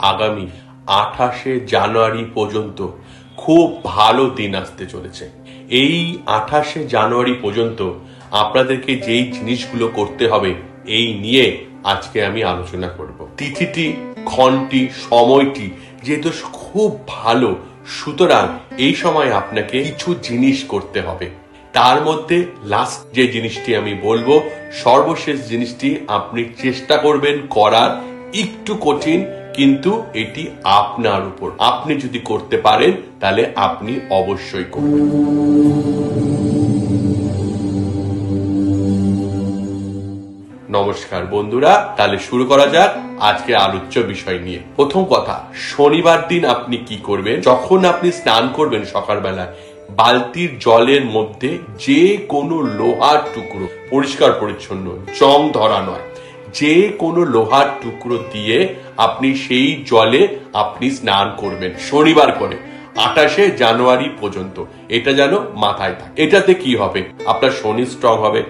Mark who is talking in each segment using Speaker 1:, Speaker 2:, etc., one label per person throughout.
Speaker 1: আগামী আঠাশে জানুয়ারি পর্যন্ত খুব ভালো দিন আসতে চলেছে। এই আঠাশে জানুয়ারি পর্যন্ত আপনাদেরকে যেই জিনিসগুলো করতে হবে, এই নিয়ে আজকে আমি আলোচনা করব। তিথিটি, ক্ষণটি, সময়টি যেহেতু খুব ভালো, সুতরাং এই সময় আপনাকে কিছু জিনিস করতে হবে। তার মধ্যে লাস্ট যে জিনিসটি আমি বলব, সর্বশেষ জিনিসটি আপনি চেষ্টা করবেন করার একটু কঠিন কিন্তু এটি আপনার উপর। আপনি যদি করতে পারেন, তাহলে আপনি অবশ্যই করবেন। নমস্কার বন্ধুরা, তাহলে শুরু করা যাক আজকে আলোচ্য বিষয় নিয়ে। প্রথম কথা, শনিবার দিন আপনি কি করবেন? যখন আপনি স্নান করবেন সকালবেলা বালতির জলের মধ্যে যে কোনো লোহার টুকরো, পরিষ্কার পরিচ্ছন্ন, জং ধরা নয়। যে কোনো লোহার টুকরো দিয়ে আপনি সেই জলে আপনি স্নান করবেন শনিবার করে, আঠাশে জানুয়ারি পর্যন্ত। এটা যেন মাথায় থাকে। এটাতে কি হবে? আপনার শনি স্ট্রং হবে।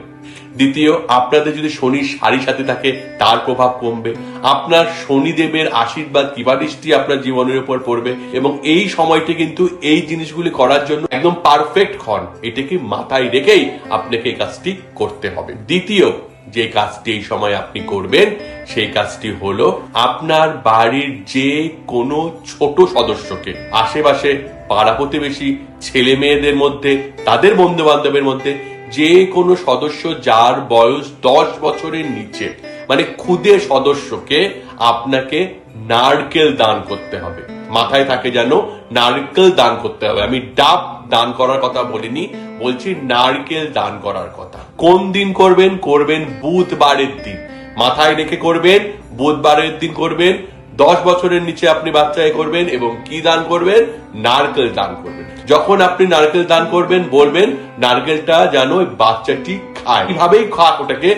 Speaker 1: দ্বিতীয়, আপনাদের যদি শনি সারি সাথে থাকে, তার প্রভাব কমবে। আপনার শনিদেবের আশীর্বাদ কিবাদৃষ্টি আপনার জীবনের উপর পড়বে? এবং এই সময়টি কিন্তু এই জিনিসগুলি করার জন্য একদম পারফেক্ট ক্ষণ। এটাকে মাথায় রেখেই আপনাকে এই কাজটি করতে হবে। দ্বিতীয় যে কাজটি এই সময় আপনি করবেন, সেই কাজটি হলো আপনার বাড়ির যে কোনো ছোট সদস্যকে, আশেপাশে পাড়া প্রতিবেশী, ছেলে মেয়েদের মধ্যে, তাদের বন্ধু বান্ধবের মধ্যে, যে কোনো সদস্য যার বয়স দশ বছরের নিচে মানে খুদে সদস্যকে আপনাকে নারকেল দান করতে হবে। মাথায় থাকে যেন নারকেল দান করতে হবে। আমি ডাব দান করার কথা বলিনি, বলছি নারকেল দান করার কথা। কোন দিন করবেন? করবেন বুধবারের দিন। মাথায় রেখে করবেন, বুধবারের দিন করবেন, দশ বছরের নিচে আপনি বাচ্চায় করবেন এবং কি দান করবেন? নারকেল দান করবেন। যখন আপনি নারকেল দান করবেন, বলবেন, নারকেলটা যেন বাচ্চাটি খায়। কিভাবেই খাক ওটাকে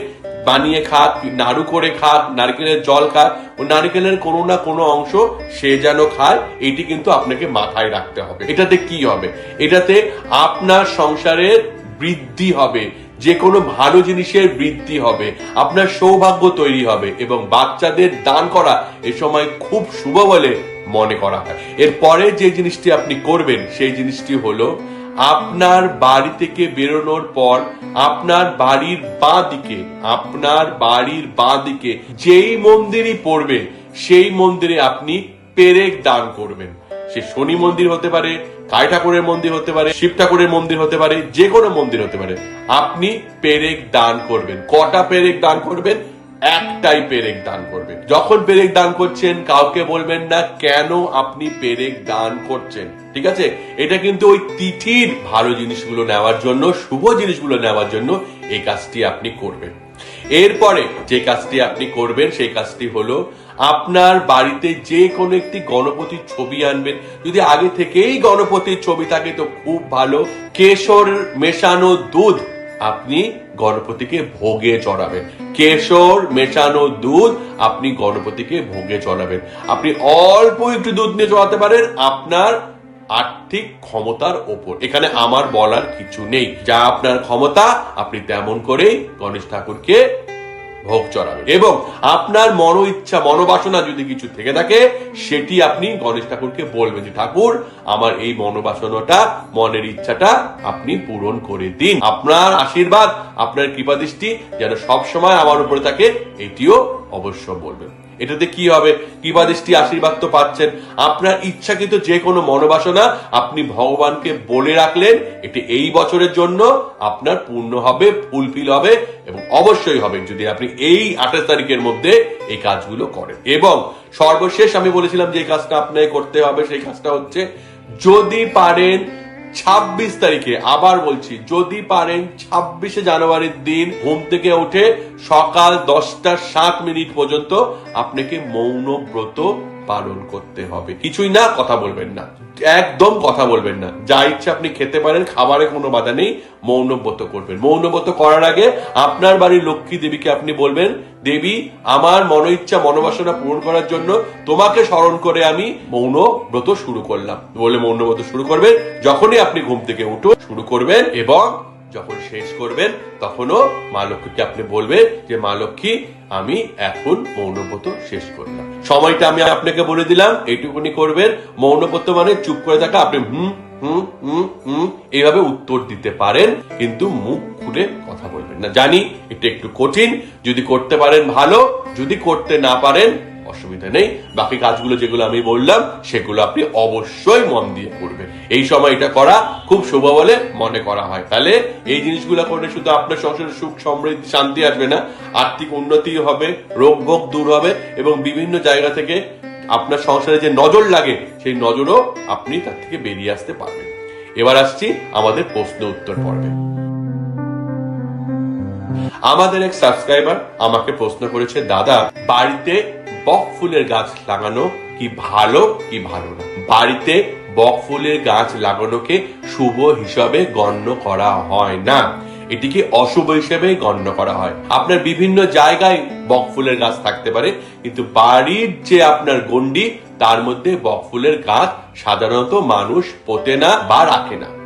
Speaker 1: বানিয়ে খাক, নাড়ু করে খাক, নারকেলের জল খাক, ও নারকেলের কোনো না কোনো অংশ সে যেন খায়, এটি কিন্তু আপনাকে মাথায় রাখতে হবে। এটাতে কি হবে? এটাতে আপনার সংসারের বৃদ্ধি হবে যে কোনো ভালো জিনিসের বৃদ্ধি হবে, আপনার সৌভাগ্য তৈরি হবে এবং বাচ্চাদের দান করা এ সময় খুব শুভ বলে মনে করা হয়। এরপরে যে জিনিসটি আপনি করবেন, সেই জিনিসটি হলো আপনার বাড়ি থেকে বেরোনোর পর আপনার বাড়ির বাঁ দিকে আপনার বাড়ির বাঁ দিকে যেই মন্দিরই পড়বে, সেই মন্দিরে আপনি পেরেক দান করবেন। সে শনি মন্দির হতে পারে, কাই ঠাকুরের মন্দির হতে পারে, শিব ঠাকুরের মন্দির হতে পারে, যে কোনো মন্দির হতে পারে। আপনি পেরেক দান করবেন। কটা পেরেক দান করবেন? একটাই পেরেক দান করবেন। যখন পেরেক দান করছেন, কাউকে বলবেন না কেন আপনি পেরেক দান করছেন। ঠিক আছে? এটা কিন্তু ওই তিথির ভালো জিনিসগুলো নেওয়ার জন্য, শুভ জিনিসগুলো নেওয়ার জন্য এই কাজটি আপনি করবেন। এরপরে যে কাজটি আপনি করবেন, সেই কাজটি হলো আপনার বাড়িতে যে কোনো একটি গণপতির ছবি আনবেন। যদি আগে থেকেই গণপতির ছবি থাকে, তো খুব ভালো। কেশর মেশানো দুধ আপনি গণপতিকে ভোগে চড়াবেন। কেশর মেশানো দুধ আপনি গণপতিকে ভোগে চড়াবেন। আপনি অল্প একটু দুধ নিয়ে চড়াতে পারেন আপনার আর্থিক ক্ষমতার ওপর। এখানে আমার বলার কিছু নেই। যা আপনার ক্ষমতা, আপনি তেমন করেই গণেশ ঠাকুরকে ভোগ চড়াবেন এবং আপনার মনো ইচ্ছা মনোবাসনা যদি কিছু থেকে থাকে, সেটি আপনি গণেশ ঠাকুরকে বলবেন যে, ঠাকুর, আমার এই মনোবাসনাটা, মনের ইচ্ছাটা আপনি পূরণ করে দিন। আপনার আশীর্বাদ, আপনার কৃপা দৃষ্টি যেন সবসময় আমার উপরে থাকে, এটিও অবশ্য বলবেন। এটাতে কি হবে? কৃপাদৃষ্টি আশীর্বাদ তো পাচ্ছেন। আপনার ইচ্ছাকৃত যে কোনো মনোবাসনা আপনি ভগবানকে বলে রাখলেন, এটি এই বছরের জন্য আপনার পূর্ণ হবে, ফুলফিল হবে এবং অবশ্যই হবে যদি আপনি এই আঠাশ তারিখের মধ্যে এই কাজগুলো করেন। এবং সর্বশেষ আমি বলেছিলাম যে কাজটা আপনাকে করতে হবে, সেই কাজটা হচ্ছে যদি পারেন ছাব্বিশ তারিখে আবার বলছি, যদি পারেন ছাব্বিশে জানুয়ারির দিন ঘুম থেকে উঠে সকাল দশটা সাত মিনিট পর্যন্ত আপনাকে মৌন ব্রত পালন করতে হবে। কিছুই না, কথা বলবেন না। একদম কথা বলবেন না। যা ইচ্ছে আপনি খেতে পারেন, খাবারে কোনো বাধা নেই, মৌনব্রত করবেন। মৌনব্রত করার আগে আপনার বাড়ির লক্ষ্মী দেবীকে আপনি বলবেন, দেবী, আমার মনো ইচ্ছা মনোবাসনা পূরণ করার জন্য তোমাকে স্মরণ করে আমি মৌন ব্রত শুরু করলাম। বলে মৌন ব্রত শুরু করবেন। যখনই আপনি ঘুম থেকে উঠো শুরু করবেন এবং যখন শেষ করবেন, তখনও মা লক্ষ্মীকে আপনি বলবেন যে, মা লক্ষ্মী, আমি এখন মৌনব্রত শেষ করলাম। সময়টা আমি আপনাকে বলে দিলাম, এইটুকুনি করবেন। মৌনব্রত মানে চুপ করে থাকা, আপনি হুম হুম হুম হুম, এইভাবে উত্তর দিতে পারেন, কিন্তু মুখ খুলে কথা বলবেন না। জানি এটা একটু কঠিন, যদি করতে পারেন ভালো, যদি করতে না পারেন অসুবিধা নেই। বাকি কাজগুলো যেগুলো আমি বললাম, সেগুলো আপনি অবশ্যই মন দিয়ে করবেন। এই সময় এটা করা খুব শুভ বলে মনে করা হয়। তাহলে এই জিনিসগুলো করলে শুধু আপনার সংসারে সুখ, সমৃদ্ধি, শান্তি আসবে না, আর্থিক উন্নতি হবে, রোগ ভোগ দূর হবে এবং বিভিন্ন জায়গা থেকে আপনার সংসারে যে নজর লাগে, সেই নজরও আপনি তার থেকে বেরিয়ে আসতে পারবেন। এবার আসছি আমাদের প্রশ্ন উত্তর পর্বে। আমাদের এক সাবস্ক্রাইবার আমাকে প্রশ্ন করেছে, দাদা, বাড়িতে বক ফুলের গাছ লাগানো কি ভালো কি ভালো না? বাড়িতে বক ফুলের গাছ লাগানোকে শুভ হিসাবে গণ্য করা হয় না। এটিকে অশুভ হিসেবে গণ্য করা হয়। আপনার বিভিন্ন জায়গায় বক ফুলের গাছ থাকতে পারে, কিন্তু বাড়ির যে আপনার গন্ডি তার মধ্যে বক ফুলের গাছ সাধারণত মানুষ পোতে না বা রাখে না।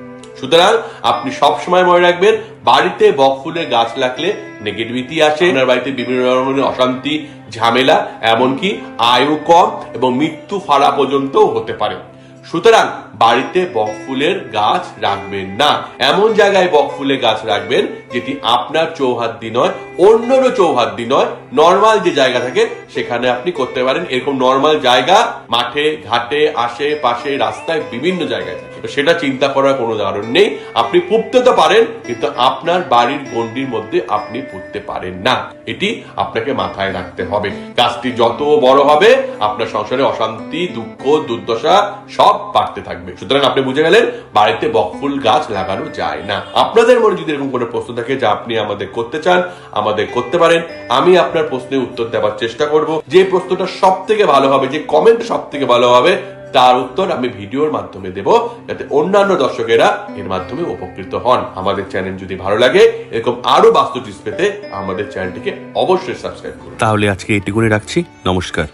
Speaker 1: সুতরাং আপনি সব সময় মনে রাখবেন, বাড়িতে বক ফুলের গাছ লাগলে নেগেটিভিটি আসে, আপনার বাড়িতে বিভিন্ন ধরনের অশান্তি, ঝামেলা, এমনকি আয়ু কম এবং মৃত্যু ফাড়া পর্যন্ত হতে পারে। সুতরাং বাড়িতে বক ফুলের গাছ রাখবেন না। এমন জায়গায় বক ফুলের গাছ রাখবেন যেটি আপনার চৌহাদ্দি নয় অন্যরও চৌহাদ্দি নয় নর্মাল যে জায়গা থাকে সেখানে আপনি করতে পারেন। এরকম নর্মাল জায়গা মাঠে, ঘাটে আশে পাশে রাস্তায় বিভিন্ন জায়গায় থাকে। সেটা চিন্তা করার কোনো কারণ নেই। আপনি পুঁততে তো পারেন, কিন্তু আপনার বাড়ির গন্ডির মধ্যে আপনি পুঁততে পারেন না। এটি আপনাকে মাথায় রাখতে হবে। গাছটি যত বড় হবে, আপনার সংসারে অশান্তি, দুঃখ, দুর্দশা সব বাড়তে থাকবে। সুতরাং আপনি বুঝে গেলেন, বাড়িতে বকফুল গাছ লাগানো যায় না। আপনাদের মনে যদি এরকম কোনো প্রশ্ন থাকে যা আপনি আমাদের করতে চান, আমাদের করতে পারেন। আমি আপনার প্রশ্নের উত্তর দেওয়ার চেষ্টা করব। যে প্রশ্নটা সব থেকে ভালো হবে, যে কমেন্ট সব থেকে ভালো হবে তার উত্তর আমি ভিডিওর মাধ্যমে দেব যাতে অন্যান্য দর্শকেরা এর মাধ্যমে উপকৃত হন। আমাদের চ্যানেল যদি ভালো লাগে, এরকম আরও বাস্তু পেতে আমাদের চ্যানেলটিকে অবশ্যই সাবস্ক্রাইব করুন।
Speaker 2: তাহলে আজকে এটি করে রাখছি। নমস্কার।